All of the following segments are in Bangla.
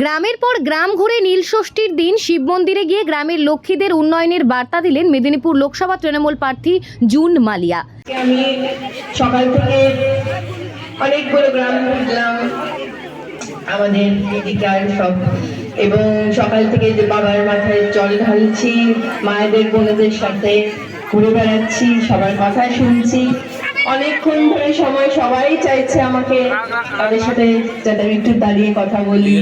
গ্রামের পর গ্রাম ঘুরে নীলষষ্ঠীর দিন শিব মন্দিরে গিয়ে গ্রামের লক্ষ্মীদের উন্নয়নের বার্তা দিলেন মেদিনীপুর লোকসভা তৃণমূল প্রার্থী জুন মালিয়া। আমি সকাল থেকে অনেকগুলো গ্রাম ঘুরলাম, আমাদের দিদিকার সব। এবং সকাল থেকে যে বাবার মাথায় জল ঢালছি, মায়েদের বোনদের সাথে ঘুরে বেড়াচ্ছি, সবার কথা শুনছি। অনেকক্ষণ ধরে সময় সবাই চাইছে আমাকে তাদের সাথে যাতে আমি একটু দাঁড়িয়ে কথা বলি,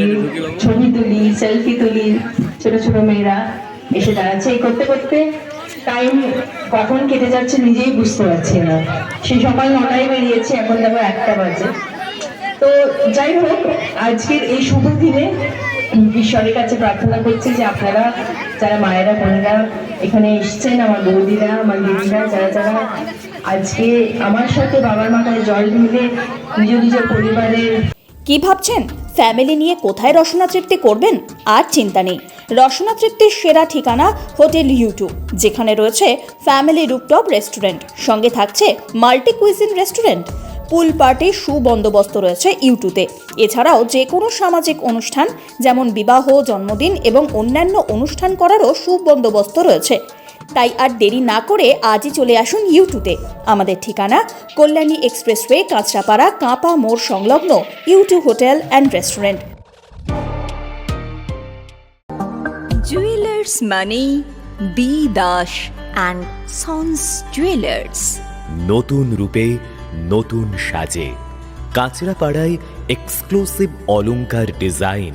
ছবি তুলি সেলফি তুলি। ছোট ছোট মেয়েরা এসে দাঁড়াচ্ছে। এই করতে করতে টাইম কখন কেটে যাচ্ছে নিজেই বুঝতে পারছি না। সেই সকাল নটায় বেরিয়েছি, এখন দেখো একটা বাজে। তো যাই হোক, আজকের এই শুভ দিনে ঈশ্বরের কাছে প্রার্থনা করছি যে আপনারা, যারা মায়েরা, বোনেরা এখানে এসছেন, আমার বৌদিরা, আমার দিদিরা, যারা যারা আজকে আমার সাথে বাবার মাথায় জল ঢেলে নিজ নিজ পরিবারের কি ভাবছেন? ফ্যামিলি নিয়ে কোথায় রসনা তৃপ্তি করবেন? আর চিন্তা নেই। রসনা তৃপ্তির সেরা ঠিকানা হোটেল ইউটিউব যেখানে রয়েছে ফ্যামিলি রুপটপ রেস্টুরেন্ট, সঙ্গে থাকছে মাল্টি কুইজিন রেস্টুরেন্ট। পুল পার্টির সুবন্দোবস্ত রয়েছে ইউটিউবে এছাড়াও যে কোনো সামাজিক অনুষ্ঠান, যেমন বিবাহ, জন্মদিন এবং অন্যান্য অনুষ্ঠান করারও সুবন্দোবস্ত রয়েছে। তাই আর দেরি না করে আজই চলে আসুন ইউটিউবে। আমাদের ঠিকানা কল্যাণী এক্সপ্রেসওয়ে কাঁচরাপাড়া কাঁপা মোড় সংলগ্ন YouTube hotel and restaurant. Jewellers মানে B Das and sons jewellers. নতুন রূপে নতুন সাজে। কাঁচরাপাড়ায় এক্সক্লুসিভ অলংকার ডিজাইন